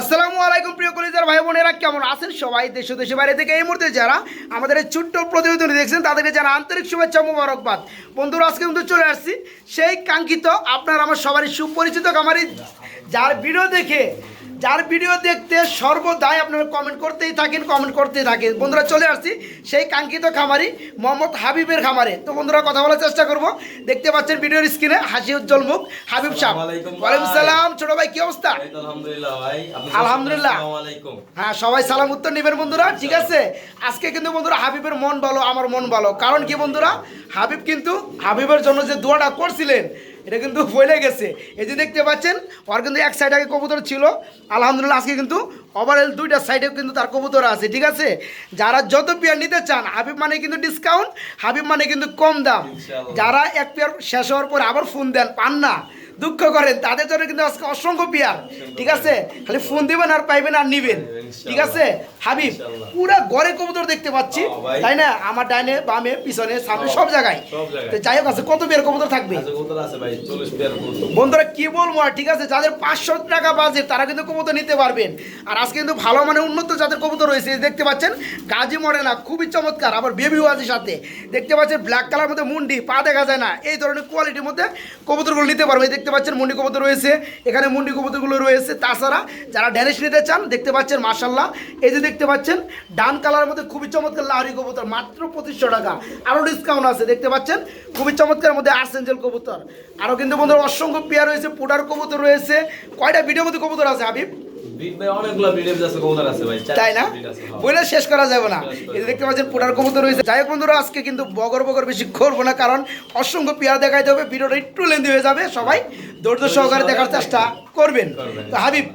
আসসালামু আলাইকুম প্রিয় কলিজার ভাই বোনেরা, কেমন আছেন সবাই দেশ দেশে বাইরে থেকে? এই মুহূর্তে যারা আমাদের এই ছোট্ট প্রতিবেদন দেখছেন, তাদেরকে যারা আন্তরিক শুভেচ্ছা মুবারকবাদ। বন্ধুরা, আজকে কিন্তু চলে আসছি সেই কাঙ্ক্ষিত, আপনার আমার সবারই সুপরিচিত কামারি যার ভিডিও দেখে যার ভিডিও দেখতে সর্বদাই আপনারা কমেন্ট করতেই থাকেন কমেন্ট করতেই থাকেন। বন্ধুরা চলে আসছি সেই কাঙ্ক্ষিত খামারি মোহাম্মদ হাবিবের খামারে। তো বন্ধুরা কথা বলার চেষ্টা করব। দেখতে পাচ্ছেন ভিডিওর স্ক্রিনে হাসি উজ্জ্বল মুখ হাবিব সাহেব ওয়ালাইকুম সালাম ছোট ভাই কি অবস্থা? আলহামদুলিল্লাহ ভাই। আলহামদুলিল্লাহ। হ্যাঁ সবাই সালাম উত্তর নেবেন বন্ধুরা ঠিক আছে? আজকে কিন্তু বন্ধুরা হাবিবের মন ভালো আমার মন ভালো। কারণ কি বন্ধুরা হাবিব কিন্তু হাবিবের জন্য যে দোয়াটা করছিলেন এটা কিন্তু বলে গেছে। এই যে দেখতে পাচ্ছেন ওর কিন্তু এক সাইড আগে কবুতর ছিল। আলহামদুলিল্লাহ আজকে কিন্তু ওভারঅল দুইটা সাইডে কিন্তু তার কবুতর আছে ঠিক আছে? যারা যত পেয়ার নিতে চান হাবিব মানে কিন্তু ডিসকাউন্ট হাবিব মানে কিন্তু কম দাম। যারা এক পেয়ার শেষ হওয়ার পর আবার ফোন দেন পান না। দুঃখ করেন তাদের জন্য কিন্তু আজকে অসংখ্য পেয়ার ঠিক আছে? খালি ফোন দিবেন আর পাইবেন আর নিবেন ঠিক আছে? হাবিব। পুরা ঘরে কবুতর দেখতে পাচ্ছি তাই না? আমার ডাইনে বামে পিছনে সামনে সব জায়গায়। তো যাই হোক আছে কত পেয়ার কবুতর থাকবে? আজ কবুতর আছে ভাই 40 পেয়ার কবুতর। বন্ধুরা কি বলব আর ঠিক আছে? যাদের পাঁচশো টাকা বাজেট তারা কিন্তু কবুতর নিতে পারবেন। আর আজকে কিন্তু ভালো মানে উন্নত যাদের কবুতর রয়েছে দেখতে পাচ্ছেন গাজী মডেনা খুবই চমৎকার আবার বেবিও আছে সাথে। দেখতে পাচ্ছেন ব্ল্যাক কালার মধ্যে মুন্ডি পা দেখা যায় না। এই ধরনের কোয়ালিটির মধ্যে কবুতরগুলো নিতে পারবে। দেখতে পাচ্ছেন মুন্ডি কবুতর রয়েছে। এখানে মুন্ডি কবুতরগুলো রয়েছে। তাছাড়া যারা ড্যানিশ নিতে চান, দেখতে পাচ্ছেন মার্শাল্লাহ এই যে দেখতে পাচ্ছেন, ডান কালার মধ্যে খুবই চমৎকার লাহরি কবুতর, মাত্র পঁচিশশো টাকা। আরও ডিসকাউন্ট আছে, দেখতে পাচ্ছেন? খুবই চমৎকার মধ্যে আর্সেঞ্জেল কবুতর। আরও কিন্তু বন্ধুরা অসংখ্য পেয়ার রয়েছে, পুডার কবুতর রয়েছে। কয়টা ভিডিও মধ্যে কবুতর আছে হাবিব? তাই না? হ্যাঁ। শেষ করা যাবে না। দেখতে পাচ্ছেন পুটার কবুতর রয়েছে। যাই হোক বন্ধুরা আজকে কিন্তু বগর বগর বেশি করব না কারণ অসংখ্য পেয়ার দেখাইতে হবে। ভিডিওটা একটু লেন্দি হয়ে যাবে। সবাই ধৈর্য সহকারে দেখার চেষ্টা করবেন। করবেন। তো হাবিব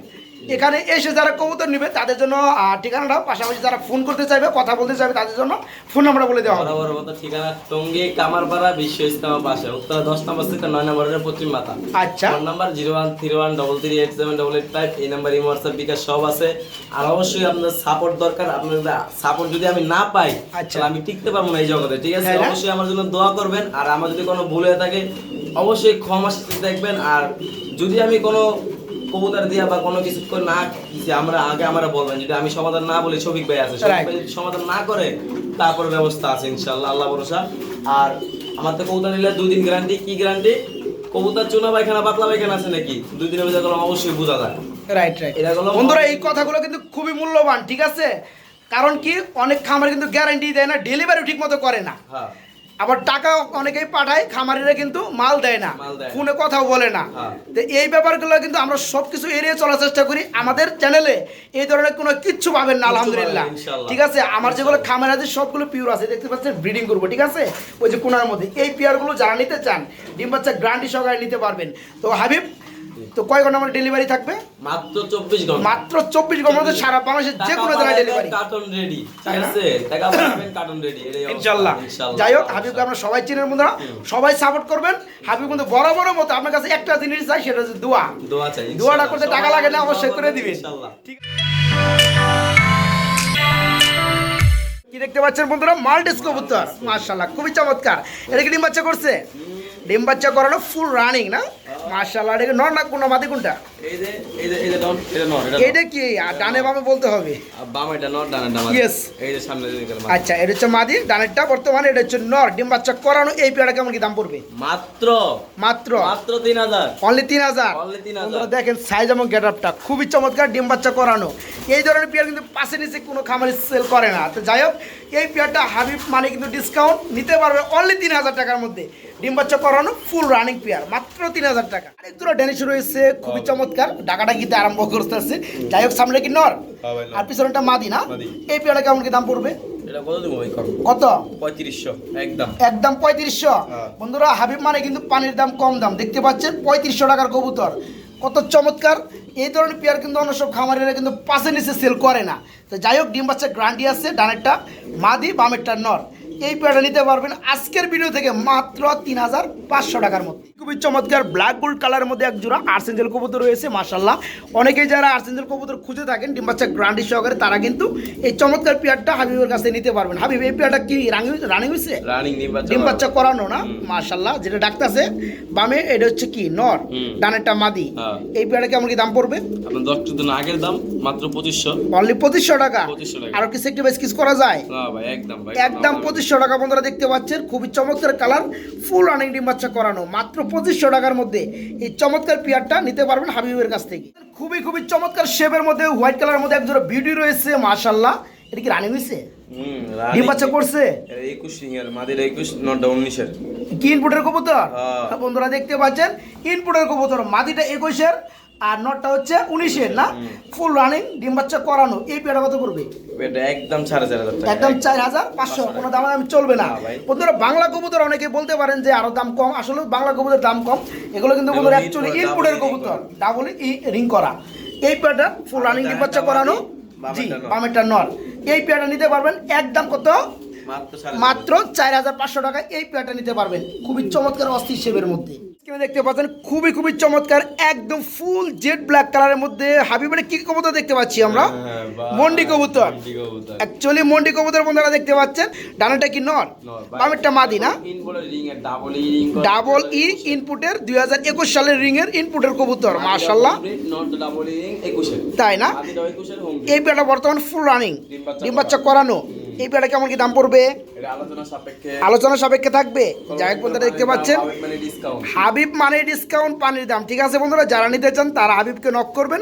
এখানে এসে যারা কবুতর নিবে তাদের জন্য ঠিকানাটা পাশাপাশি যারা ফোন করতে চাইবে কথা বলতে চাইবে তাদের জন্য ফোন নাম্বার বলে দেওয়া হবে। বরাবর মতো ঠিকানা টঙ্গী কামারপাড়া বিশ্ব পাশে। উত্তর দশ নম্বর থেকে নয় নম্বরের পশ্চিম মাথা আচ্ছা। Phone number zero one three one double three eight seven double eight five. এই নাম্বার ইমো হোয়াটসঅ্যাপ বিকাশ সব আছে। আর অবশ্যই আপনাদের সাপোর্ট দরকার। আপনাদের সাপোর্ট যদি আমি না পাই আচ্ছা। তাহলে আমি টিকতে পারব না এই জগতে ঠিক আছে? হ্যাঁ অবশ্যই আমার জন্য দোয়া করবেন। আর আমার যদি কোনো ভুল হয়ে থাকে অবশ্যই ক্ষমা দেখবেন। আর যদি আমি কোনো কবুতর দিয়া বা কোনো কিছু করে না দিছি, আমরা আগে আমরা বলবেন যদি আমি সমাধান না বলি শফিক ভাই আছে। শফিক ভাই যদি সমাধান না করে তারপরে ব্যবস্থা আছে ইনশাল্লাহ আল্লাহ ভরসা। আর আমার তো কবুতর নিলে দুই দিন গ্যারান্টি কি গ্যারান্টি কবুতর চুনা পায়খানা পাতলা পায়খানা আছে নাকি? দুই দিনের মধ্যে গেলে অবশ্যই বোঝা যায়। রাইট রাইট এটা হলো- বন্ধুরা এই কথাগুলো কিন্তু খুবই মূল্যবান ঠিক আছে? কারণ কি? অনেক খামারে কিন্তু গ্যারান্টি দেয় না ডেলিভারি ঠিক মতো করে না। হ্যাঁ। আবার টাকা অনেকেই পাঠায় খামারিরা কিন্তু মাল দেয় না ফোনে কথাও বলে না। হ্যাঁ। তো এই ব্যাপারগুলো কিন্তু আমরা সব কিছু এড়িয়ে চলার চেষ্টা করি। আমাদের চ্যানেলে এই ধরনের কোনো কিচ্ছু পাবেন না আলহামদুলিল্লাহ। ঠিক আছে? আমার যেগুলো খামার আছে সবগুলো পিওর আছে। দেখতে পাচ্ছেন ব্রিডিং করব ঠিক আছে? ওই যে কোনার মধ্যে। এই পিয়ারগুলো যারা নিতে চান ডিম বাচ্চা গ্রান্টি সহকারে নিতে পারবেন। তো হাবিব তো কয় ঘণ্টা আমার ডেলিভারি থাকবে? মাত্র চব্বিশ ঘণ্টা। মাত্র চব্বিশ ঘণ্টার মধ্যে সারা বাংলাদেশের যে কোনো জায়গায় ডেলিভারি কার্টন রেডি ঠিক আছে? কার্টন রেডি ইনশাল্লাহ। যাই হোক হাবিবকে আমরা সবাই চিনের বন্ধুরা সবাই সাপোর্ট করবেন। হাবিব কিন্তু বড় বড় মতো আপনার কাছে একটা জিনিস চাই সেটা হচ্ছে দোয়া। দোয়া চাই দোয়াটা করতে টাকা লাগে না, অবশ্যই করে দিবেন। ইনশাআল্লাহ। ঠিক। কি দেখতে পাচ্ছেন বন্ধুরা? মাল্টিস কবুতর। মাশাআল্লাহ খুবই চমৎকার। এটা কি ডিম বাচ্চা করছে? ডিম বাচ্চা করানো ফুল রানিং না? মাশাআল্লাহ এটা নর না কোনটা মাদি কোনটা এই যে এই যে এই যে ডন এটা কি? আর ডানে বামে বলতে হবে? আচ্ছা এটা হচ্ছে মাদি ডানেরটা বর্তমানে এটা হচ্ছে নর। ডিম বাচ্চা করানো এই পেয়ারা কেমন কি দাম পড়বে? মাত্র। মাত্র? মাত্র তিন হাজার। অনলি তিন হাজার? 3,000 বন্ধুরা দেখেন সাইজ এবং গেট আপটা খুবই চমৎকার ডিম বাচ্চা করানো। এই ধরনের পেয়ার কিন্তু পাশে নিচে কোনো খামারি সেল করে না। তো যাই হোক এই পেয়ারটা হাবিব মানে কিন্তু ডিসকাউন্ট নিতে পারবে অনলি তিন হাজার টাকার মধ্যে। ডিম বাচ্চা করানো ফুল রানিং পেয়ার মাত্র তিন হাজার টাকা। আরেক দুটো ড্যানিশ রয়েছে খুবই চমৎকার। ডাকাটা গিতে আরম্ভ করতে আসছে যাই হোক সামনে কি নর? হ্যাঁ। আর পিছনেটা মাদি না? এই পেয়ারটা কেমন কি দাম পড়বে? কত দিব ভাই কম? কত? পঁয়ত্রিশশো একদম। একদম পঁয়ত্রিশশো। হ্যাঁ। বন্ধুরা হাবিব মানে কিন্তু পানির দাম কম দাম। দেখতে পাচ্ছেন পঁয়ত্রিশশো টাকার কবুতর। কত চমৎকার। এই ধরনের পেয়ার কিন্তু অন্য সব খামারিরা কিন্তু পাশে নিচে সেল করে না। তো যাই হোক ডিম বাচ্চা গ্রান্টি আছে ডানেরটা। মাদি বামেরটা নর। এই পেয়ারটা নিতে পারবেন আজকের ভিডিও থেকে মাত্র তিন হাজার পাঁচশো টাকার মধ্যে। খুবই চমৎকার ব্ল্যাক গোল্ড কালারের মধ্যে এক জোড়া আর্সেঞ্জেল কবুতর রয়েছে মাসাল্লাহ অনেকেই যারা আর্সেঞ্জেল কবুতর খুঁজে থাকেন ডিম বাচ্চা গ্রান্ডি সহকারে তারা কিন্তু এই চমৎকার পেয়ারটা হাবিবের কাছে নিতে পারবেন। হাবিব এই পেয়ারটা কি রানি রানি হয়েছে রানিং ডিম বাচ্চা করানো। না? মাশাল্লাহ যেটা ডাকতেছে বামে এটা হচ্ছে কি নর ডানেরটা মাদি। হ্যাঁ। এই পেয়ারটা কেমন কি দাম পড়বে? আপনার দশ দিন আগের দাম মাত্র পঁচিশশো। অনলি পঁচিশশো টাকা? 2500 আরও কিছু একটু বেশ কিছু করা যায়? না ভাই একদম ভাই একদম পঁচিশশো টাকা বন্ধুরা দেখতে পাচ্ছেন। খুবই চমৎকার কালার ফুল রানিং ডিম বাচ্চা করানো। মাত্র পঁচিশশো টাকার মধ্যে এই চমৎকার পিয়ারটা নিতে পারবেন হাবিবের কাছ থেকে। খুবই খুবই চমৎকার শেপের মধ্যে হোয়াইট কালারের মধ্যে একজোড়া বিউটি রয়েছে মাশাল্লাহ এটা কি রানিং হয়েছে ডিম বাচ্চা করছে? একুশ সিংহের মাদের একুশ নটা উনিশের। কি ইনপুটের কবুতর। হ্যাঁ, বন্ধুরা দেখতে পাচ্ছেন ইনপুটের কবুতর মাদিটা একুশের। আর নটটা হচ্ছে উনিশের না? ফুল রানিং ডিম বাচ্চা করানো। এই পেয়ারটা কত করবে একদম চার হাজার একদম চার হাজার পাঁচশো কোনো দাম আমি চলবে না। বন্ধুরা বাংলা কবুতর অনেকে বলতে পারেন যে আরও দাম কম। আসলে বাংলা কবুতর দাম কম। এগুলো কিন্তু বন্ধুরা অ্যাকচুয়ালি ইনপুটের double ring কবুতর। ডাবল রিং করা। এই পেয়ারটা ফুল রানিং ডিম বাচ্চা করানো। জি বামেরটা নর। এই পেয়ারটা নিতে পারবেন একদম কত? মাত্র চার হাজার পাঁচশো টাকা। এই পেয়ারটা নিতে পারবেন। খুবই চমৎকার অস্থির শেপের মধ্যে। এখানে দেখতে পাচ্ছেন খুবই খুবই চমৎকার একদম ফুল জেড ব্ল্যাক কালারের মধ্যে। হাবিবের কি কবুতর দেখতে পাচ্ছি আমরা? হ্যাঁ, মন্ডি কবুতর। অ্যাকচুয়ালি মন্ডি কবুতর বন্ধুরা দেখতে পাচ্ছেন। ডানাটা কি ভাই। বামেরটা মাদি না। ডাবল ই ইনপুটের দুই হাজার একুশ সালের রিং এর ইনপুটের কবুতর একুশের। তাই না? এই পেয়ারটা বর্তমান ফুল রানিং ডিম বাচ্চা করানো। এই পেয়ারটা কেমন কি দাম পড়বে? এটা আলোচনা সাপেক্ষে থাকবে? যাই হোক বন্ধুরা দেখতে পাচ্ছেন? মানে। হাবিব মানে ডিসকাউন্ট পানির দাম। ঠিক আছে বন্ধুরা যারা নিতে চান তারা হাবিবকে নক করবেন।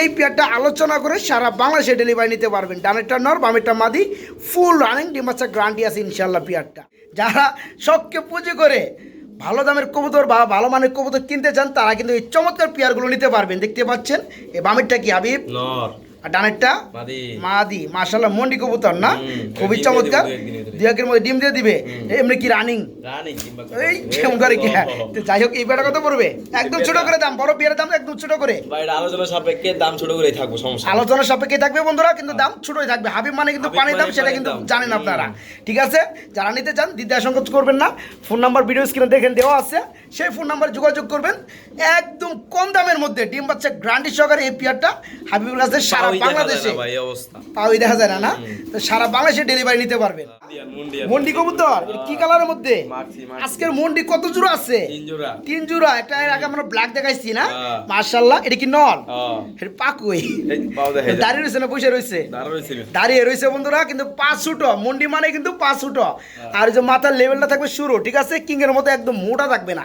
এই পেয়ারটা আলোচনা করে সারা বাংলাদেশে ডেলিভারি নিতে পারবেন। ডানেরটা নর বামেরটা মাদি ফুল রানিং ডিমাচ্ছা গ্রান্টি আছে ইনশাল্লাহ পেয়ারটা। যারা শখকে পুঁজি করে ভালো দামের কবুতর বা ভালো মানের কবুতর কিনতে চান তারা কিন্তু এই চমৎকার পেয়ারগুলো নিতে পারবেন। দেখতে পাচ্ছেন? এই বামেরটা কি হাবিব? নর, আর ডানেরটা মাদি। মাশাল্লাহ মন্ডি কবুতর না? খুবই চমৎকার। দিবে দুই একের মধ্যে ডিম দিয়ে দিবে। এমনি কি রানিং এই কেমন করে কি? হ্যাঁ। তো যাই হোক এই পেয়ারটা কত পড়বে একদম ছোট করে দাম বড় পেয়ারের দাম একদম ছোট করে। আলোচনা সাপেক্ষে দাম ছোট করেই থাকব সমস্যা আলোচনা সাপেক্ষে থাকবে বন্ধুরা কিন্তু দাম ছোটই থাকবে। হাবিব মানে কিন্তু পানির দাম মানে সেটা কিন্তু জানেন আপনারা। ঠিক আছে? যারা নিতে চান দ্বিতীয় সংকোচ করবেন না। ফোন নাম্বার ভিডিও স্ক্রিনে দেখেন দেওয়া আছে। সেই ফোন নাম্বারে যোগাযোগ করবেন একদম কম দামের মধ্যে ডিম বাচ্চা গ্রান্টি সহকারে এই পেয়ারটা হাবিবের কাছে সারা বাংলাদেশে। পাওই দেখা যায় না না তো সারা বাংলাদেশে ডেলিভারি নিতে পারবেন। মন্ডি কবুতর কি কালারের মধ্যে। আজকের মন্ডি কত জোড়া আছে তিন জোড়া। তিন জোড়া এটা এর আগে আমরা ব্ল্যাক দেখাইছি না হ্যাঁ। মার্শাল্লাহ এটা কি নল হ্যাঁ। এটা পাকুই এই, পাও দেখা যায়। দাঁড়িয়ে রয়েছে না বসে রয়েছে। দাঁড়িয়ে রয়েছে বন্ধুরা কিন্তু পাঁচ ফুটো মন্ডি মানে কিন্তু পাঁচ ফুটো হ্যাঁ। আর যে মাথার লেভেলটা থাকবে শুরু ঠিক আছে কিং এর মতো একদম মোটা থাকবে না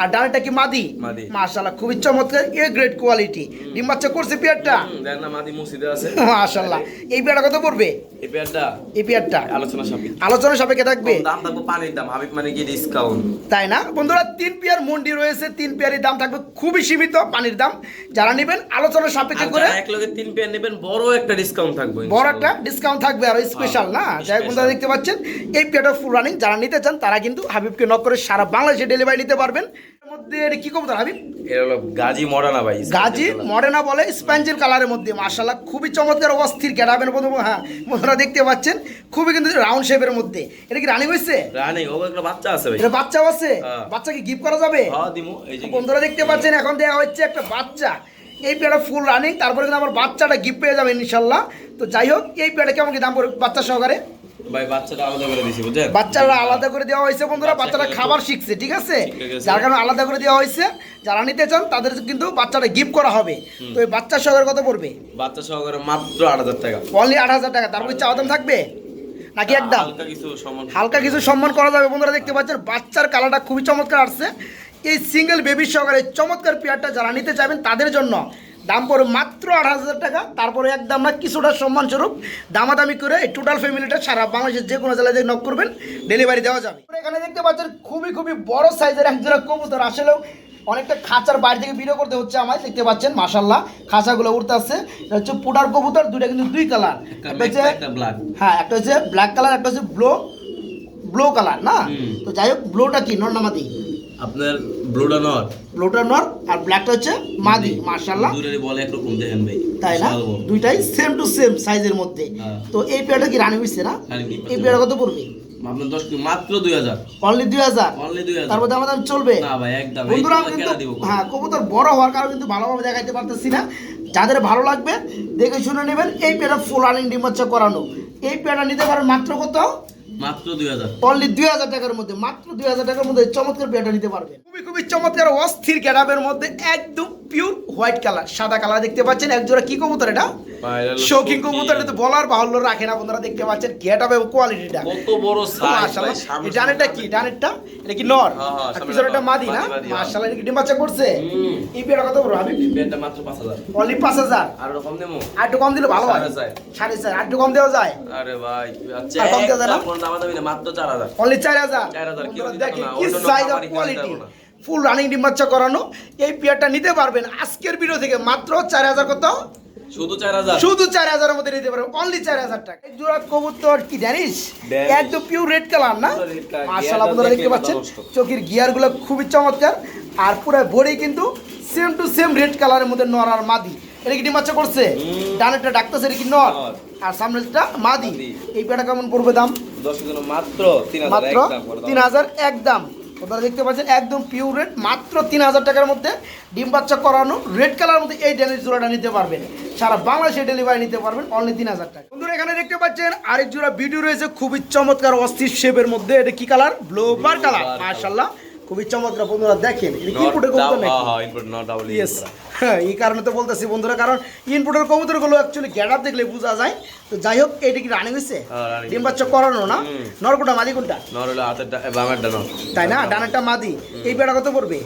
আর ডানাটা কি মাদি। মাশাল্লাহ খুবই চমৎকার এ গ্রেড কোয়ালিটি ডিম বাচ্চা করছে পেয়ারটা? দেখ না, মাদি মসজিদে আছে। মাশাল্লাহ এই পেয়ারটা কত পড়বে? এই পেয়ারটা? এই পেয়ারটা? আলোচনা সাপেক্ষে। আলোচনা সাপেক্ষে থাকবে? দাম থাকবে পানির দাম হাবিব মানে কি ডিসকাউন্ট তাই না? বন্ধুরা তিন পেয়ার মন্ডি রয়েছে তিন পেয়ারের দাম থাকবে খুবই সীমিত পানির দাম। যারা নেবেন আলোচনা সাপেক্ষে করে এক লগে তিন পেয়ার নেবেন বড় একটা ডিসকাউন্ট থাকবে বড় একটা ডিসকাউন্ট থাকবে আর স্পেশাল না? যাই বন্ধুরা দেখতে পাচ্ছেন এই পেয়ারটা ফুল রানিং যারা নিতে চান তারা কিন্তু হাবিবকে নক করে সারা বাংলাদেশে ডেলিভারি নিতে পারবেন। মধ্যে এটা কি কবুতর হাবিব? এটা হলো গাজী মডানা ভাই গাজী মডেনা বলে স্প্যাঞ্জেল কালারের মধ্যে মার্শাল্লাহ খুবই চমৎকার অস্থির হ্যাঁ বন্ধুরা দেখতে পাচ্ছেন খুবই কিন্তু রাউন্ড শেপের মধ্যে। এটা কি রানিং হয়েছে? রানিং ও একটা বাচ্চা আছে ভাই। এটা বাচ্চাও আছে? হ্যাঁ। বাচ্চাকে গিফট করা যাবে? হ্যাঁ দিমু এই যে বন্ধুরা দেখতে পাচ্ছেন এখন হচ্ছে একটা বাচ্চা। এই ফুল রানিং তারপরে কিন্তু আমার বাচ্চাটা গিফট পেয়ে যাবে ইনশাল্লাহ তো যাই হোক এই পেয়ারটা কেমন কি দাম পড়বে বাচ্চা সহকারে? ভাই বাচ্চাটা আলাদা করে দিছি বুঝছেন? বাচ্চারা আলাদা করে দেওয়া হয়েছে বন্ধুরা বাচ্চারা খাবার শিখছে ঠিক আছে? যার কারণে আলাদা করে দেওয়া হয়েছে। যারা নিতে চান তাদের কিন্তু বাচ্চাটা গিফট করা হবে। তো এই বাচ্চা সহকারে কত পড়বে? বাচ্চা সহকারে মাত্র আট হাজার টাকা। অনলি আট হাজার টাকা। তারপরে চাওয়া দাম থাকবে? নাকি একদম? হালকা কিছু হালকা কিছু সম্মান করা যাবে বন্ধুরা দেখতে পাচ্ছেন? বাচ্চার কালারটা খুবই চমৎকার আসছে। এই সিঙ্গেল বেবি সহকারে চমৎকার পেয়ারটা যারা নিতে চাইবেন তাদের জন্য দাম পড়ে মাত্র আট হাজার টাকা। তারপরে একদম না কিছুটা সম্মান স্বরূপ দামাদামি করে এই টোটাল ফ্যামিলিটা সারা বাংলাদেশের যে কোনো জেলায় নক করবেন ডেলিভারি দেওয়া যাবে। এখানে দেখতে পাচ্ছেন খুবই খুবই বড় সাইজের একজোড়া কবুতর। আসলেও অনেকটা খাঁচার বাইরে থেকে ভিডিও করতে হচ্ছে আমায় দেখতে পাচ্ছেন মাসাল্লাহ খাঁচাগুলো উঠতে আসছে। এটা হচ্ছে পুটার কবুতর দুইটা কিন্তু দুই কালার একটা হচ্ছে হ্যাঁ একটা হচ্ছে ব্ল্যাক কালার একটা হচ্ছে ব্লো ব্লো কালার না? তো যাই হোক ব্লোটা কি? নর না মাদি? আপনার ব্লুটা নর ব্লোটা নর আর ব্ল্যাকটা হচ্ছে মাদি মার্শাল্লাহ দূরের বলে একরকম দেখেন ভাই। তাই না। দুইটাই সেম টু সেম সাইজের মধ্যে। হ্যাঁ। তো এই পেয়ারটা কি রানি হইছে না? এই পেয়ারটা কত পড়বে? আপনার দশ কিলো মাত্র দুই হাজার। অনলি দুই হাজার? অনলি দুই হাজার। তার মধ্যে আমাদের চলবে? না ভাই একদম বন্ধুরা এই কিন্তু হ্যাঁ কবুতর বড় হওয়ার কারণে কিন্তু ভালোভাবে দেখাইতে পারতেছি না। যাদের ভালো লাগবে দেখে শুনে নেবেন এই পেয়ারা ফুল রানিং ডিম বাচ্চা করানো। এই পেয়ারা নিতে পারেন মাত্র কত? মাত্র দুই হাজার। অনলি দুই হাজার টাকার মধ্যে মাত্র দুই হাজার টাকার মধ্যে চমৎকার পেয়ারটা নিতে পারবেন। খুবই খুবই চমৎকার অস্থির ক্যাডাবের মধ্যে একদম পিওর হোয়াইট কালার সাদা কালার দেখতে পাচ্ছেন একজোড়া কি কবুতর এটা? শৌখিন কবুতর এটা তো বলার বাহুল্য রাখে না বন্ধুরা দেখতে পাচ্ছেন গেট এবং কোয়ালিটিটা কত বড় এই ডানেরটা কি? ডানেরটা? এটা কি নর? হ্যাঁ, হ্যাঁ, আর সামনে পিছনেরটা মাদি না। মাশাআল্লাহ এটা কি ডিম বাচ্চা করছে। এই পেয়ারটা কত বড় হাবিব? পেটটা মাত্র পাঁচ হাজার। অনলি পাঁচ হাজার? আর রকম দেবো? আর একটু কম দিলে ভালো হয়। সাড়ে চার। সাড়ে চার আর একটু কম দেওয়া যায়? আরে ভাই আচ্ছা কম দেওয়া যায় না? কোনো দাম দামি না, মাত্র চার হাজার। অনলি চার হাজার? 4,000 কেউ দিতে দেখেন কি সাইজ আর কোয়ালিটি। ফুল রানিং ডিম বাচ্চা করানো এই পেয়ারটা নিতে পারবেন আজকের ভিডিও থেকে মাত্র চার হাজার কত? শুধু চার হাজার। শুধু চার হাজারের মধ্যে নিতে পারবেন অনলি চার হাজার টাকা। জোড়া কবুতর কি জানিস? একদম পিওর রেড কালার না? টা বন্ধুরা দেখতে পাচ্ছেন? চোখের গিয়ারগুলো খুবই চমৎকার। আর পুরো বডি কিন্তু সেম টু সেম রেড কালারের মধ্যে নর আর মাদি। এটা কি ডিম বাচ্চা করছে। ডানেরটা ডাকতেছে এটা কি নর। আর সামনেরটা মাদি। এই পেটা কেমন পড়বে দাম? দশ মাত্র তিন হাজার একদম আপনারা দেখতে পাচ্ছেন একদম পিওর রেড মাত্র তিন হাজার টাকার মধ্যে ডিম বাচ্চা করানো রেড কালার মধ্যে এই ড্যানিশ জোড়াটা নিতে পারবেন। সারা বাংলাদেশে ডেলিভারি নিতে পারবেন অনলি তিন হাজার টাকা। বন্ধুরা এখানে দেখতে পাচ্ছেন আরেক জোড়া ভিডিও রয়েছে খুবই চমৎকার অস্থির শেপের মধ্যে। এটা কি কালার ব্লোবার কালার মাশাল্লাহ খুবই চমৎকার। বন্ধুরা দেখেন ইনপুটের কবুতর নাকি? হ্যাঁ, হ্যাঁ, ইয়েস হ্যাঁ এই কারণে তো বলতেছি বন্ধুরা কারণ ইনপুটের কবুতরগুলো অ্যাকচুয়ালি গ্যাডাপ দেখলে বোঝা যায়। তো যাই হোক এটা কি রানিং হয়েছে হ্যাঁ, ডিম বাচ্চা করানো না। নরকোটা মাদি কোনটা? নর হলো হাতেরটা বামেরটা নর তাই না? ডানারটা মাদি। এই বেড়া কত পড়বে?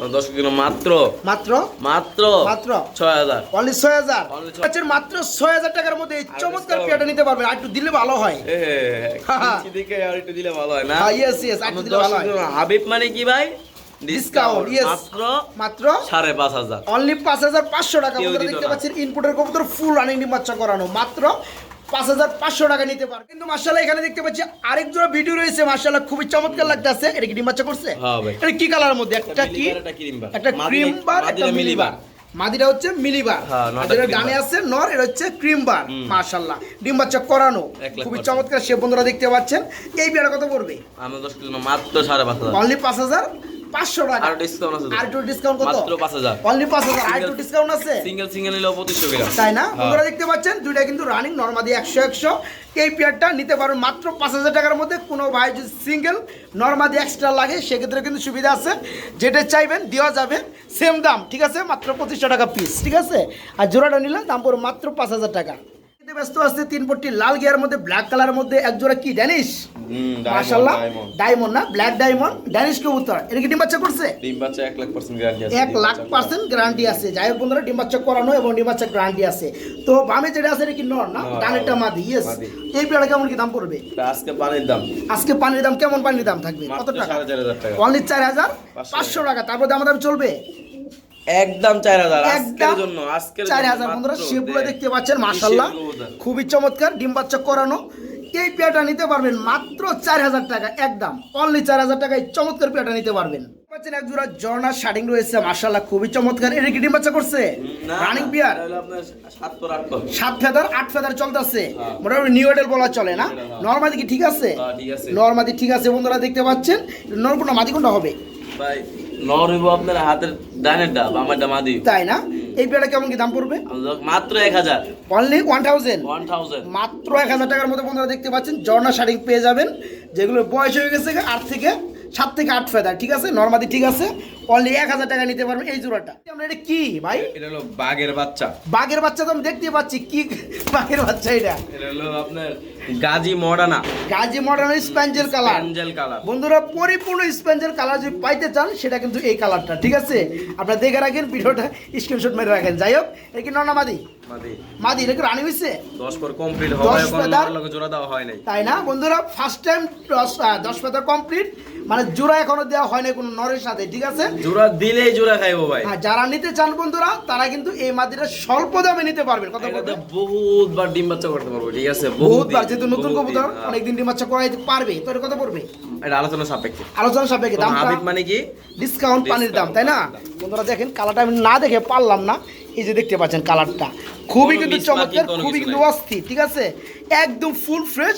দশ কিলো মাত্র? মাত্র? মাত্র? মাত্র। ছয় হাজার। অনলি ছয় হাজার। Only ছয়- আচ্ছা মাত্র ছয় হাজার টাকার মধ্যে এই চমৎকার পেয়াটা নিতে পারবেন। আর একটু দিলে ভালো হয়। এ, আর একটু দিলে ভালো হয় না? হ্যাঁ ইয়েস ইয়েস আর একটু দিলে ভালো হয়। হাবিব মানে কি ভাই? Discount, yes. মাত্র? মাত্র? সাড়ে পাঁচ হাজার। অনলি পাঁচ হাজার পাঁচশো টাকা। কেউ দেখতে পাচ্ছেন ইনপুটের কবুতর ফুল রানিং ডিম বাচ্চা করানো। মাত্র পাঁচ হাজার পাঁচশো টাকা নিতে পারবে। কিন্তু মার্শাল্লাহ এখানে দেখতে পাচ্ছি আরেক জোড়া ভিডিও রয়েছে মার্শাল্লাহ খুবই চমৎকার লাগতেছে। এটা কি ডিম করছে? হ্যাঁ এটা কি কালারের মধ্যে? একটা কি? একটা ক্রিম বার। একটা মাদিরা- ক্রিম বার একটা মাদিরা মিলিবার। মাদিরা হচ্ছে মিলিবার। হ্যাঁ, যেটা cream আছে নর এটা হচ্ছে ক্রিমবার মাশাল্লাহ ডিম বাচ্চা করানো খুবই চমৎকার। সে বন্ধুরা দেখতে পাচ্ছেন। এই বিয়াটা কত পড়বে? আমার দশ মাত্র সাড়ে পাঁচ হাজার। অনলি পাঁচ হাজার? পাঁচশো টাকা। আর ডিসকাউন্ট আছে আর একটু ডিসকাউন্ট কত? মাত্র পাঁচ হাজার। অনলি পাঁচ হাজার। আর একটু ডিসকাউন্ট আছে? সিঙ্গেল সিঙ্গেল নিলেও পঁচিশশো গ্রাম। তাই না? হ্যাঁ। দেখতে পাচ্ছেন দুইটা কিন্তু রানিং নর্মাদি একশো একশো। এই পেয়ারটা নিতে পারবেন মাত্র পাঁচ হাজার টাকার মধ্যে। কোনো ভাই যদি সিঙ্গেল নর্মাদি এক্সট্রা লাগে সেক্ষেত্রে কিন্তু সুবিধা আছে। যেটা চাইবেন দেওয়া যাবে। সেম দাম ঠিক আছে? মাত্র পঁচিশশো টাকা পিস ঠিক আছে? আর জোড়াটা নিলে দাম পড়বে মাত্র পাঁচ হাজার টাকা। ব্যস্ত আছে তিন পট্টি লাল গিয়ার মধ্যে ব্ল্যাক কালারের মধ্যে এক জোড়া কি ড্যানিশ ডায়মন্ড না ব্ল্যাক ডায়মন্ড ড্যানিশ কবুতর এটা কি ডিম বাচ্চা করছে? ডিম বাচ্চা এক লাখ পার্সেন্ট গ্যারান্টি আছে এক ডিম লাখ বাচ্চা পার্সেন্ট গ্যারান্টি আছে। যাই হোক বন্ধুরা ডিম বাচ্চা করানো এবং ডিম বাচ্চা গ্যারান্টি আছে। তো বামে যেটা আছে এটা কি নর না? নর, ডানেরটা মাদি ইয়েস এই পেয়ারা কেমন কি দাম পড়বে? আজকে পানির দাম। আজকে পানির দাম কেমন পানির দাম থাকবে? কত টাকা? সাড়ে চার হাজার টাকা। অনলি টাকা। তারপর দাম দাম চলবে? একদম চার হাজার একদম জন্য আজকের চার হাজার। বন্ধুরা সেগুলো দেখতে পাচ্ছেন মাশাল্লাহ খুবই চমৎকার ডিম বাচ্চা করানো। এই পেয়াটা নিতে পারবেন মাত্র চার হাজার টাকা একদম। অনলি চার হাজার টাকায় চমৎকার পেয়াটা নিতে পারবেন। পাচ্ছেন এক জোড়া জর্নার শার্টিং রয়েছে মাশাল্লাহ খুবই চমৎকার। এটা কি ডিম বাচ্চা করছে? রানিং পিয়ার সাত আট পর। সাত ফেদার আট ফেদার চলতেছে। হ্যাঁ। মোটামুটি নিউ এডেল বলা চলে না? Edel, হ্যাঁ। নর্মাদি কি ঠিক আছে? হ্যাঁ, ঠিক আছে। নর্মাদি ঠিক আছে বন্ধুরা দেখতে পাচ্ছেন? নরকুন্ডা মাদি কোনটা হবে? ভাই নর হইব আপনার হাতের ডানের ডাল আমার ডামা দিই তাই না? এই পেয়ারটা কেমন কি দাম পড়বে? মাত্র এক হাজার। Only one thousand one thousand মাত্র এক হাজার টাকার মধ্যে বন্ধুরা দেখতে পাচ্ছেন জর্না শাড়ি পেয়ে যাবেন যেগুলো বয়স হয়ে গেছে আট থেকে সাত থেকে আট ফেদার ঠিক আছে? নর্মাদি ঠিক আছে? অনলি এক হাজার টাকা নিতে পারবেন এই জোড়াটা। আমরা এটা কি ভাই? এটা হলো বাঘের বাচ্চা। বাঘের বাচ্চা তো আমি দেখতে পাচ্ছি। কি বাঘের বাচ্চা এটা? এটা হলো আপনার gazzi Modena gazzi modern spangle colour. Angel colour. বন্ধুরা পরিপূর্ণ স্পঞ্জের কালার যদি পাইতে চান সেটা কিন্তু এই কালারটা ঠিক আছে? আপনারা দেখে রাখেন ভিডিওটা স্ক্রিনশট মেরে রাখেন। যাই হোক এটা কি ননা মাদি? মাদি। মাদি এটা কি রানি হয়েছে দশ পর কমপ্লিট হবে এখন? লোকের জোড়া দেওয়া হয় নাই। তাই না? বন্ধুরা ফার্স্ট টাইম দশ আহ, দশ পাতা কমপ্লিট মানে জোড়া এখনও দেওয়া হয় না কোনো নরের সাথে ঠিক আছে? জোড়া দিলেই জোড়া খাইবো ভাই। আর যারা নিতে চান বন্ধুরা তারা কিন্তু এই মাদিটা স্বল্প দামে নিতে পারবেন। এটাতে বলতে বহুতবার ডিম বাচ্চা করতে পারব ঠিক আছে? বহুতবার যেহেতু নতুন কবুতর দিন, হ্যাঁ। অনেকদিন ডিমাচ্ছা করাইতে পারবে। তো কত পড়বে? এটা আলোচনা সাপেক্ষে। আলোচনা সাপেক্ষে হাবিব মানে কি? ডিসকাউন্ট পানির দাম তাই না? বন্ধুরা দেখেন কালারটা আমি না দেখে পারলাম না। এই যে দেখতে পাচ্ছেন কালারটা খুবই কিন্তু চমৎকার খুবই কিন্তু। অস্থির ঠিক আছে? একদম ফুল ফ্রেশ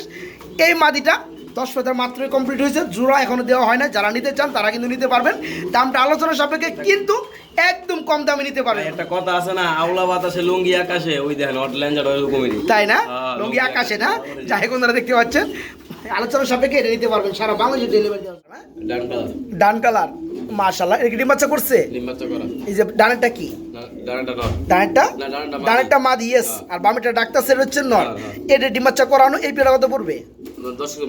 এই মাদিটা দশ ফেদার মাত্রই কমপ্লিট হয়েছে। জোড়া এখনও দেওয়া হয় না যারা নিতে চান তারা কিন্তু নিতে পারবেন। দামটা আলোচনা সাপেক্ষে কিন্তু একদম কম দামে নিতে পারবেন। একটা কথা আছে না আউলা বাতাসে লুঙ্গি আকাশে ওই দেখেন ল্যাঞ্জার ওইরকমই তাই না? লুঙ্গি আকাশে। না? যাই হোক ওনারা দেখতে পাচ্ছেন। আলোচনা সাপেক্ষে এটা নিতে পারবেন। সারা বাংলাদেশে ডেলিভারি হ্যাঁ? ডান কালার ডান কালার মাশাল্লাহ এটা কি ডিম বাচ্চা করছে? লিম্বাচ্চা করা। এই যে ডানেরটা কি? ডানাটা ডানেরটা ডানেরটা? মাদি। ইয়েস আর বামেরটা ডাক্তার সেট হচ্ছে নর। হ্যাঁ, হ্যাঁ। এটা ডিম বাচ্চা করানো এই পেটা কত পড়বে?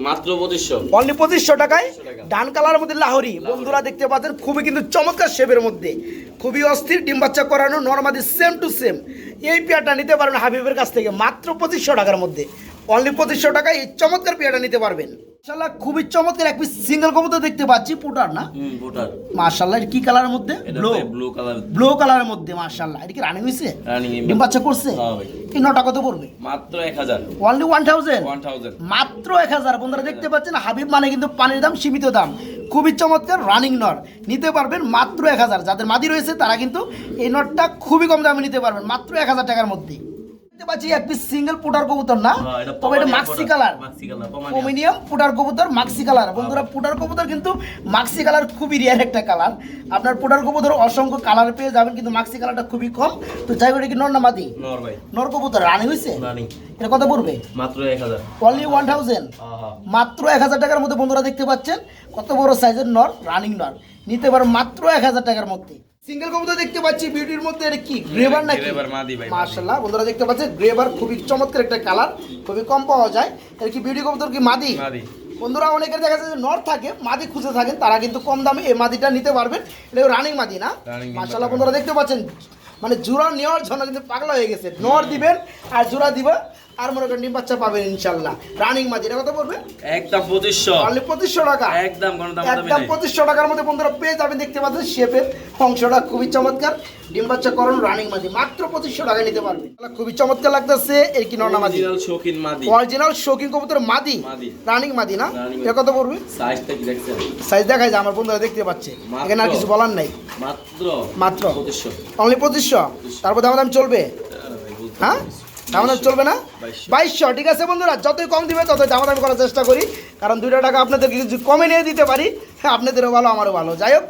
মাত্র পঁচিশশো। অনলি পঁচিশশো টাকায় ডান কালার মধ্যে লাহরি। বন্ধুরা দেখতে পাচ্ছেন খুবই কিন্তু চমৎকার শেপের মধ্যে। খুবই অস্থির ডিম বাচ্চা করানো নর্মাদি সেম টু সেম এই পেয়ারটা নিতে পারবেন হাবিবের কাছ থেকে মাত্র পঁচিশশো টাকার মধ্যে। অনলি পঁচিশশো টাকায় এই চমৎকার পেয়ারটা নিতে পারবেন। মাশাল্লাহ খুবই চমৎকার এক পিস সিঙ্গেল কবুতর দেখতে পাচ্ছি পুটার না? হুম ভোটার মাশাল্লাহ এটা কি কালারের মধ্যে? ব্লু ব্লু কালার ব্লু কালারের মধ্যে মাশাল্লাহ এটা কি রানিং হয়েছে? রানিং ডিম বাচ্চা করছে? হ্যাঁ ভাই। এই নটা কত পড়বে? মাত্র এক হাজার। Only one thousand one thousand মাত্র এক হাজার। বন্ধুরা দেখতে পাচ্ছেন হাবিব মানে কিন্তু পানির দাম সীমিত দাম। খুবই চমৎকার রানিং নর নিতে পারবেন মাত্র এক হাজার। যাদের মাদি রয়েছে তারা কিন্তু এই নটটা খুবই কম দামে নিতে পারবেন মাত্র এক হাজার টাকার মধ্যে। দেখতে পাচ্ছি এক পিস সিঙ্গেল পুটার কবুতর না? হ্যাঁ, তবে এটা মাক্সি কালার। পোমিনিয়াম পুটার কবুতর মাক্সি কালার বন্ধুরা পুটার কবুতর কিন্তু মাক্সি কালার খুবই রিয়ার একটা কালার আপনার পুটার কবুতর অসংখ্য কালার পেয়ে যাবেন কিন্তু মাক্সি কালারটা খুবই কম। তো যাই এটা কি নর না মাদি? নর কবুতর রানি হয়েছে এটা কত পড়বে? মাত্র এক হাজার। অনলি ওয়ান থাউজেন্ড হ্যাঁ হ্যাঁ। মাত্র এক হাজার টাকার মধ্যে বন্ধুরা দেখতে পাচ্ছেন কত বড় সাইজের নর? রানিং নর। নিতে পারো মাত্র এক হাজার টাকার মধ্যে। সিঙ্গেল কবুতর দেখতে পাচ্ছি বিউটির মধ্যে এটা কি গ্রেভার নাকি? গ্রেভার মাদি ভাই, মাশাআল্লাহ বন্ধুরা দেখতে পাচ্ছেন গ্রেভার খুবই চমৎকার একটা কালার খুবই কম পাওয়া যায়। এটা কি বিউটি কবুতর কি মাদি? মাদি। বন্ধুরা অনেকের দেখা যায় যে নর থাকে মাদি খুঁজে থাকেন তারা কিন্তু কম দামে এই মাদিটা নিতে পারবেন। এটা রানিং মাদি না? মাশাআল্লাহ বন্ধুরা দেখতে পাচ্ছেন মানে জোড়া নেওয়ার জন্য কিন্তু পাগলা হয়ে গেছে। নর দিবেন আর জোড়া দিবা আর মনে করেন ডিম বাচ্চা পাবেন ইনশাল্লাহ। রানিং মাদি এটা একদম পঁচিশশো। অনলি পঁচিশশো টাকা। একদম একদম পঁচিশশো টাকার মধ্যে বন্ধুরা পেয়ে যাবেন দেখতে পাচ্ছেন শেপের অংশটা খুবই চমৎকার। ডিম বাচ্চা করুন রানিং মাদি মাত্র পঁচিশশো টাকা নিতে পারবে। খুবই চমৎকার লাগতেছে এই কি নর্না মাদি? শৌখিন মাদি। অরিজিনাল শৌখিন কবুতর মাদি। রানিং মাদি না? এটা কত পড়বে? সাইজটা কি দেখছেন? সাইজ দেখায় যায় আমার বন্ধুরা দেখতে পাচ্ছে। এখানে আর কিছু বলার নাই। মাত্র মাত্র। পঁচিশশো। অনলি পঁচিশশো? তারপর দাম দাম চলবে হ্যাঁ? দাম দাম চলবে না? বাইশশো। ঠিক আছে বন্ধুরা? যতই কম দিবে ততই দাম দাম করার চেষ্টা করি। কারণ দুইটা টাকা আপনাদের কিছু কমে নিয়ে দিতে পারি। হ্যাঁ আপনাদেরও ভালো আমারও ভালো। যাই হোক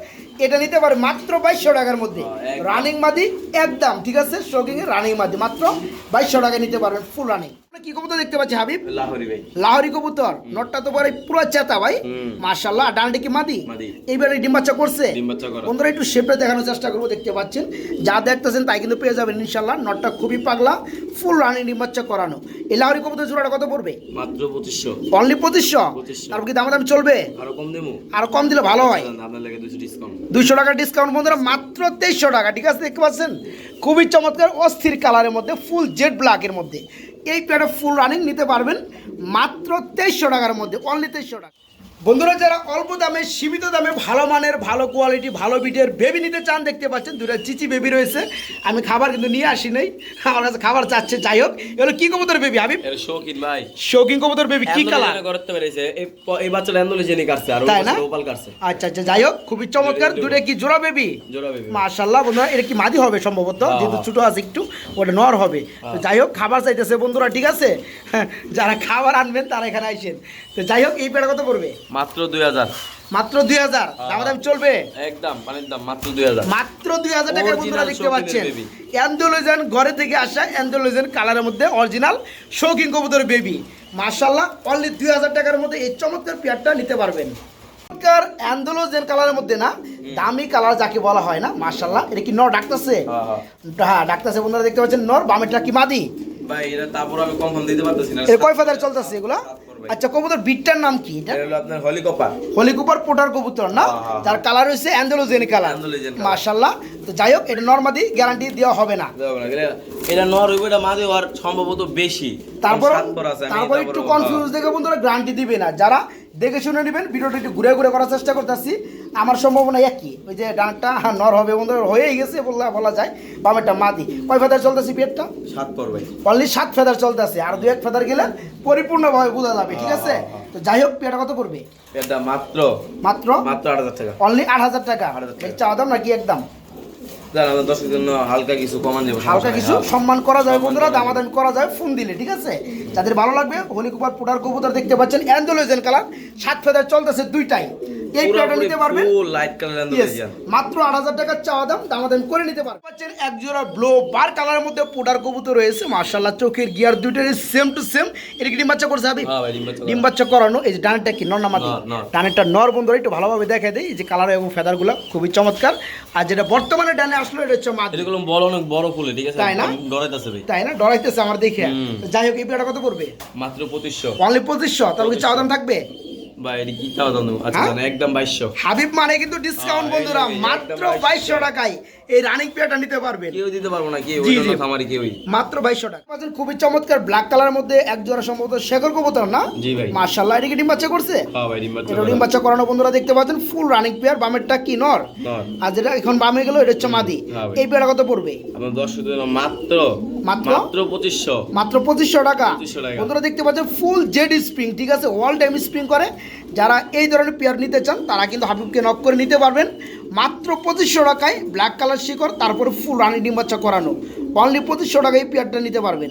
এটা নিতে পারে মাত্র বাইশশো টাকার মধ্যে। হ্যাঁ, একদম। রানিং মাদি একদম ঠিক আছে? শোকিং এর রানিং মাদি মাত্র বাইশশো টাকায় নিতে পারবেন ফুল রানিং কি কবুতর দেখতে পাচ্ছি হাবিব? লাহোরি ভাই। লাহরি কবুতর। নটটা তো পরে পুরো চেতা ভাই। হুম। মার্শাল্লাহ ডানটি কি মাদি। এইবারে ডিম বাচ্চা করছে? ডিম বাচ্চা করা। বন্ধুরা একটু শেপটা দেখানোর চেষ্টা করব দেখতে পাচ্ছেন। যা দেখতেছেন তাই কিন্তু পেয়ে যাবেন ইনশাল্লাহ নটটা খুবই পাগলা ফুল রানিং ডিম বাচ্চা করানো। এই লাহরি কবুতর জোড়াটা কত পড়বে? মাত্র পঁচিশশো। অনলি পঁচিশশো? 2500 তারপর কি দাম দাম চলবে? আরও কম দেবো আর কম দিলে ভালো হয়। আপনার লাগে দুশো ডিসকাউন্ট দুইশো টাকা ডিসকাউন্ট বন্ধুরা মাত্র তেইশশো টাকা ঠিক আছে দেখতে পাচ্ছেন? খুবই চমৎকার অস্থির কালারের মধ্যে ফুল জেড ব্ল্যাকের মধ্যে। এই প্যাডে ফুল রানিং নিতে পারবেন মাত্র তেইশশো টাকার মধ্যে অনলি তেইশশো টাকা। বন্ধুরা যারা অল্প দামে সীমিত দামে ভালো মানের ভালো কোয়ালিটি ভালো বিটের বেবি নিতে চান দেখতে পাচ্ছেন দুটা চিচি বেবি রয়েছে। আমি খাবার কিন্তু নিয়ে আসি নাই আমার কাছে খাবার চাচ্ছে যাই হোক। এগুলো কি কবুতর বেবি এর শৌখিন ভাই। শৌকিং কবুতর বেবি কি কালার করতে পেরেছে এই বাচ্চাটা অ্যান্ডোলিজেনি কাটছে আর তাই না? ওপাল কাটছে। আচ্ছা আচ্ছা যাই হোক খুবই চমৎকার। দুটা কি জোড়া বেবি জোড়া বেবি মাশাল্লাহ বন্ধুরা এটা কি মাদি হবে সম্ভবত? হ্যাঁ, যেহেতু হ্যাঁ। ছোট আছে একটু ওটা নর হবে। তো যাই হোক খাবার চাইতেছে বন্ধুরা ঠিক আছে? হ্যাঁ, যারা খাবার আনবেন তারা এখানে আইসেন তো যাই হোক এই পেটা কত পড়বে মাত্র দুই হাজার। মাত্র দুই হাজার? দাম দাম চলবে? একদম পানির দাম মাত্র দুই হাজার। মাত্র দুই হাজার টাকা বন্ধুরা দেখতে পাচ্ছেন। অ্যান্ডোলোজেন ঘরে থেকে আসা অ্যান্ডোলোজেন কালারের মধ্যে অরিজিনাল শৌখিন কবুতর বেবি মার্শাল্লাহ অনলি দুই হাজার টাকার মধ্যে এই চমৎকার পেয়ারটা নিতে পারবেন। চমৎকার অ্যান্ডোলোজেন কালারের মধ্যে না দামি কালার যাকে বলা হয় না মার্শাল্লাহ এটা কি নর ডাকতেছে? হ্যাঁ, হ্যাঁ। হ্যাঁ ডাকতেছে বন্ধুরা দেখতে পাচ্ছেন নর বামেরটা কি মাদি? ভাই এটা তারপর আমি কনফার্ম দিতে পারতেছি না। এর কয় ফেদার চলতেছে এগুলা? আচ্ছা কবুতর বিটটার নাম কি এটা? এটা হলো আপনার হলিকপার হলিকুপার পোটার কবুতর না? হ্যাঁ, হ্যাঁ, কালার হচ্ছে অ্যান্ডোলোজেন কালার Andalusian তো যাই হোক এটা নর্মাদি গ্যারান্টি দেওয়া হবে না। এটা নর হইব এটা মাঝে হওয়ার সম্ভবত বেশি। তারপর একটু কনফিউজ দেখে বন্ধুরা গ্যারান্টি দিবে না। যারা দেখে শুনে নেবেন ভিডিওটা একটু ঘুরে ঘুরে করার চেষ্টা করতেছি। আমার সম্ভাবনা একই ওই যে ডানটা নর হবে বন্ধুরা হয়েই গেছে বললে বলা যায় বামেরটা মাদি। কয় ফেদার চলতেছি পেটটা? সাত পর ভাই অনলি সাত ফেদার চলতেছে আর দু এক ফেদার গেলে পরিপূর্ণভাবে বোঝা যাবে ঠিক আছে? হ্যাঁ, হ্যাঁ। তো যাই হোক পেটা কত পড়বে? এটা মাত্র মাত্র? মাত্র আট হাজার টাকা। অনলি আট হাজার টাকা? 8,000 টাকা। এই চাওয়া দাম নাকি একদম? জন্য হালকা কিছু কমান যাবে হালকা কিছু। সম্মান করা যাবে বন্ধুরা করা দামাদামি করা যাবে ফোন দিলে ঠিক আছে যাদের ভালো লাগবে হলি কুপার পুটার কবুতর দেখতে পাচ্ছেন অ্যান্ডোলোজেন কালার সাত ফেদার চলতেছে দুইটাই এই পেয়ারটা নিতে পারবেন? Yes, আন্দোলন মাত্র আট হাজার টাকার চাওয়া দাম দামাদামি করে নিতে পারবেন। পাচ্ছেন এক জোড়া ব্লো বার কালারের মধ্যে কবুতর রয়েছে। চোখের গিয়ার দুইটারই সেম টু সেম ডিম বাচ্চা করছে হাবিব? হ্যাঁ ডিম বাচ্চা করানো। এই যে ডানেরটা কি নর। ডানেরটা নর বন্ধুরা একটু ভালোভাবে দেখা দেয় এই যে কালার এবং ফেদারগুলো খুবই চমৎকার। আর যেটা বর্তমানে ডানে আসলো এটা হচ্ছে মাদি। বড় অনেক বড় ফুলে ঠিক আছে? তাই না? ডরাইতেছে ভাই। তাই না? ডরাইতেছে আমার দেখে। যাই হোক এই পেয়ারটা কত পড়বে? মাত্র পঁচিশশো। অনলি পঁচিশশো। তাহলে কি চাওয়া দাম থাকবে? আচ্ছা হ্যাঁ? একদম হাবিব মানে কিন্তু ডিসকাউন্ট বন্ধুরা মাত্র বাইশশো। টাকায় এই রানিং পেয়ারটা নিতে পারবেন। কেউ দিতে পারব না কেউ জন্য কেউই। মাত্র বাইশশো টাকা। খুবই চমৎকার ব্ল্যাক কালারের মধ্যে এক জোড়া সম্ভবত শেখর কবুতর না? জি ভাই। মার্শাল্লাহ এটা কি ডিম বাচ্চা করছে? হ্যাঁ ভাই ডিম বাচ্চা করানো। বন্ধুরা দেখতে পাচ্ছেন ফুল রানিং পেয়ার বামেরটা কি নর। আর যেটা এখন বামে গেল এটা হচ্ছে মাদি। হ্যাঁ এই পেয়ারটা কত পড়বে? আপনার জন্য মাত্র মাত্র? মাত্র পঁচিশশো। মাত্র পঁচিশশো টাকা। 2500 টাকা। বন্ধুরা দেখতে পাচ্ছেন ফুল জেড স্প্রিং ঠিক আছে? অল টাইম স্প্রিং করে। যারা এই ধরনের পেয়ার নিতে চান, তারা কিন্তু হাবিবকে নক করে নিতে পারবেন। মাত্র পঁচিশশো টাকায় ব্ল্যাক কালার শিকড়, তারপরে ফুল রানি ডিম্বাচ্চা করানো। অনলি পঁচিশশো টাকায় পেয়ারটা নিতে পারবেন।